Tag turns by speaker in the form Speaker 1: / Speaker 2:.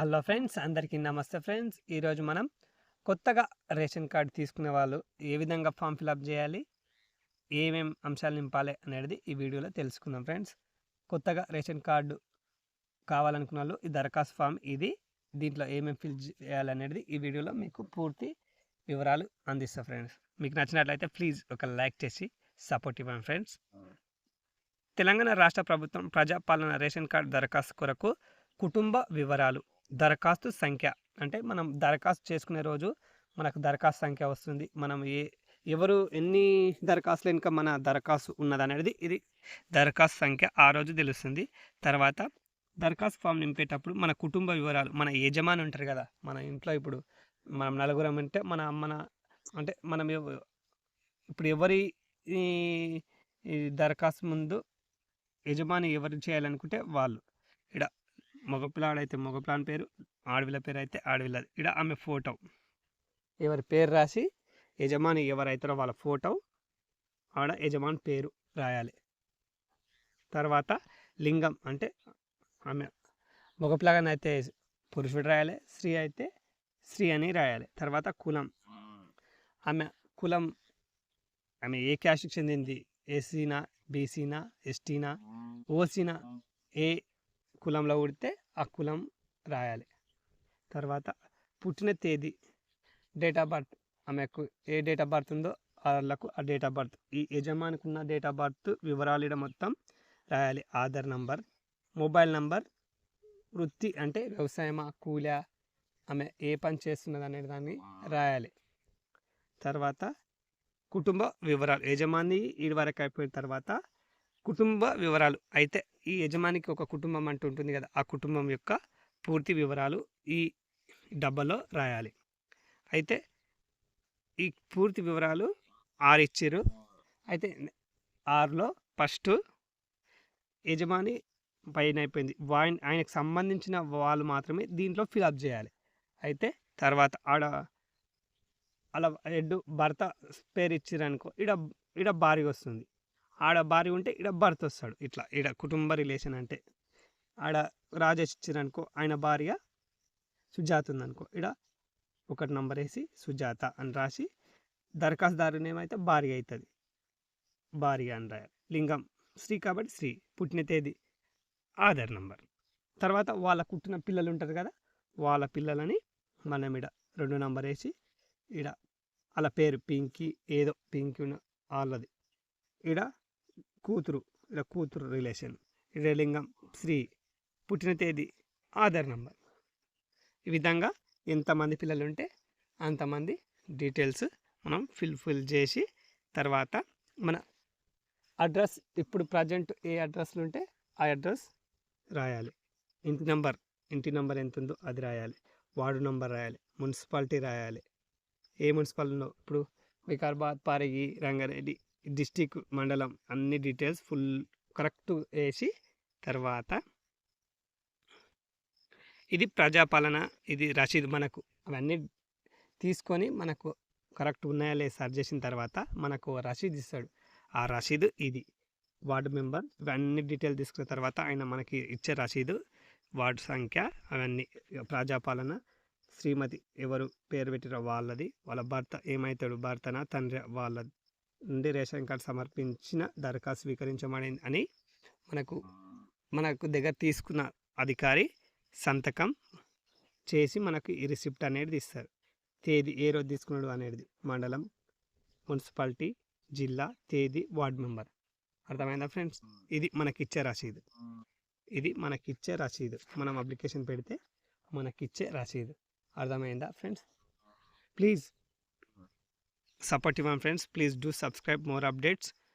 Speaker 1: Hello friends అందరికీ నమస్తే friends. ఈరోజు మనం కొత్తగా రేషన్ కార్డు తీసుకునే వాళ్ళు ఏ విధంగా ఫామ్ ఫిలప్ చేయాలి ఏమేం అంశాలు నింపాలి అనేది ఈ వీడియోలో తెలుసుకుందాం ఫ్రెండ్స్. కొత్తగా రేషన్ కార్డు కావాలనుకున్న వాళ్ళు ఈ దరఖాస్తు ఫామ్ ఇది దీంట్లో ఏమేమి ఫిల్ చేయాలనేది ఈ వీడియోలో మీకు పూర్తి వివరాలు అందిస్తా ఫ్రెండ్స్. మీకు నచ్చినట్లయితే ప్లీజ్ ఒక లైక్ చేసి సపోర్ట్ ఇవ్వండి ఫ్రెండ్స్. తెలంగాణ రాష్ట్ర ప్రభుత్వం ప్రజాపాలన రేషన్ కార్డు దరఖాస్తు కొరకు కుటుంబ వివరాలు దరఖాస్తు సంఖ్య. అంటే మనం దరఖాస్తు చేసుకునే రోజు మనకు దరఖాస్తు సంఖ్య వస్తుంది. మనం ఏ ఎవరు ఎన్ని దరఖాస్తులు ఇంకా మన దరఖాస్తు ఉన్నదనేది ఇది దరఖాస్తు సంఖ్య ఆ రోజు తెలుస్తుంది. తర్వాత దరఖాస్తు ఫామ్ నింపేటప్పుడు మన కుటుంబ వివరాలు మన యజమాని ఉంటారు కదా మన ఇంట్లో ఇప్పుడు మనం నలుగురం అంటే మన మన అంటే మనం ఇప్పుడు ఎవరి ఈ దరఖాస్తు ముందు యజమాని ఎవరు చేయాలనుకుంటే వాళ్ళు. ఇక్కడ మగపిల్లాడైతే మగపిల్లాని పేరు ఆడవిల్ల పేరు అయితే ఆడవిల్లది. ఇక్కడ ఆమె ఫోటో. ఎవరి పేరు రాసి యజమాని ఎవరైతారో వాళ్ళ ఫోటో ఆడ యజమాని పేరు రాయాలి. తర్వాత లింగం అంటే ఆమె మగపిల్లగానైతే పురుషుడు రాయాలి స్త్రీ అయితే స్త్రీ అని రాయాలి. తర్వాత కులం. ఆమె కులం ఆమె ఏ క్యాస్ట్కి చెందింది? ఎస్సీనా బీసీనా ఎస్టీనా ఓసీనా ఏ కులంలో పుడితే ఆ కులం రాయాలి. తర్వాత పుట్టిన తేదీ డేట్ ఆఫ్ బర్త్ ఆమెకు ఏ డేట్ ఆఫ్ బర్త్ ఉందో వాళ్ళకు ఆ డేట్ ఆఫ్ బర్త్ ఈ యజమానికి ఉన్న డేట్ ఆఫ్ బర్త్ వివరాలు మొత్తం రాయాలి. ఆధార్ నంబర్ మొబైల్ నంబర్ వృత్తి అంటే వ్యవసాయమా కూలా ఆమె ఏ పని చేస్తున్నది అనే దాన్ని రాయాలి. తర్వాత కుటుంబ వివరాలు యజమాని ఈ వరకు అయిపోయిన తర్వాత కుటుంబ వివరాలు. అయితే ఈ యజమానికి ఒక కుటుంబం అంటూ ఉంటుంది కదా ఆ కుటుంబం యొక్క పూర్తి వివరాలు ఈ డబ్బాలో రాయాలి. అయితే ఈ పూర్తి వివరాలు ఆరు ఇచ్చారు. అయితే ఆరులో ఫస్ట్ యజమాని పైన అయిపోయింది. వాయిన్ ఆయనకు సంబంధించిన వాళ్ళు మాత్రమే దీంట్లో ఫిలప్ చేయాలి. అయితే తర్వాత ఆడ అలా ఎడ్డు భర్త పేరు ఇచ్చిరనుకో ఇడ ఇడ భార్య వస్తుంది. ఆడ భార్య ఉంటే ఇడ భర్త వస్తాడు. ఇట్లా ఇడ కుటుంబ రిలేషన్ అంటే. ఆడ రాజేష్ ఇచ్చిరనుకో ఆయన భార్య సుజాత ఉందనుకో ఇడ ఒకటి నంబర్ వేసి సుజాత అని రాసి దరఖాస్తుదారుని ఏమైతే భార్య అవుతుంది భార్య అని రాయాలి. లింగం స్త్రీ కాబట్టి స్త్రీ పుట్టిన తేదీ ఆధార్ నంబర్ తర్వాత వాళ్ళ పుట్టిన పిల్లలు ఉంటారు కదా వాళ్ళ పిల్లలని మనం ఇడ రెండు నంబర్ వేసి ఇడ వాళ్ళ పేరు పింకీ ఏదో పింకీ ఉన్న వాళ్ళది. ఇడ కూతురు ఇలా కూతురు రిలేషన్ ఇడ లింగం స్త్రీ పుట్టిన తేదీ ఆధార్ నంబర్. ఈ విధంగా ఎంతమంది పిల్లలు ఉంటే అంతమంది డీటెయిల్స్ మనం ఫిల్ ఫిల్ చేసి తర్వాత మన అడ్రస్ ఇప్పుడు ప్రజెంట్ ఏ అడ్రస్లు ఉంటే ఆ అడ్రస్ రాయాలి. ఇంటి నెంబర్ ఇంటి నెంబర్ ఎంత ఉందో అది రాయాలి. వార్డు నెంబర్ రాయాలి. మున్సిపాలిటీ రాయాలి. ఏ మున్సిపాలిటీలో? ఇప్పుడు వికారాబాద్ పారగి రంగారెడ్డి డిస్టిక్ మండలం అన్ని డీటెయిల్స్ ఫుల్ కరెక్ట్ వేసి తర్వాత ఇది ప్రజాపాలన ఇది రసీదు మనకు. అవన్నీ తీసుకొని మనకు కరెక్ట్ ఉన్నాయా లేదా సర్చ్ చేసిన తర్వాత మనకు రసీదు ఇస్తాడు. ఆ రసీదు ఇది. వార్డు మెంబర్ ఇవన్నీ డీటెయిల్ తీసుకున్న తర్వాత ఆయన మనకి ఇచ్చే రసీదు వార్డు సంఖ్య అవన్నీ ప్రజాపాలన శ్రీమతి ఎవరు పేరు పెట్టిన వాళ్ళది వాళ్ళ భర్త ఏమవుతాడు భర్తనా తండ్రి వాళ్ళ నుండి రేషన్ కార్డు సమర్పించిన దరఖాస్తు స్వీకరించమని అని మనకు మనకు దగ్గర తీసుకున్న అధికారి సంతకం చేసి మనకు ఈ రిసిప్ట్ అనేది ఇస్తారు. తేదీ ఏ రోజు తీసుకున్నాడు అనేది మండలం మున్సిపాలిటీ జిల్లా తేదీ వార్డు మెంబర్. అర్థమైందా ఫ్రెండ్స్? ఇది మనకిచ్చే రసీదు. ఇది మనకిచ్చే రసీదు. మనం అప్లికేషన్ పెడితే మనకిచ్చే రసీదు. అర్థమైందా friends? Please support you my friends please do subscribe more updates.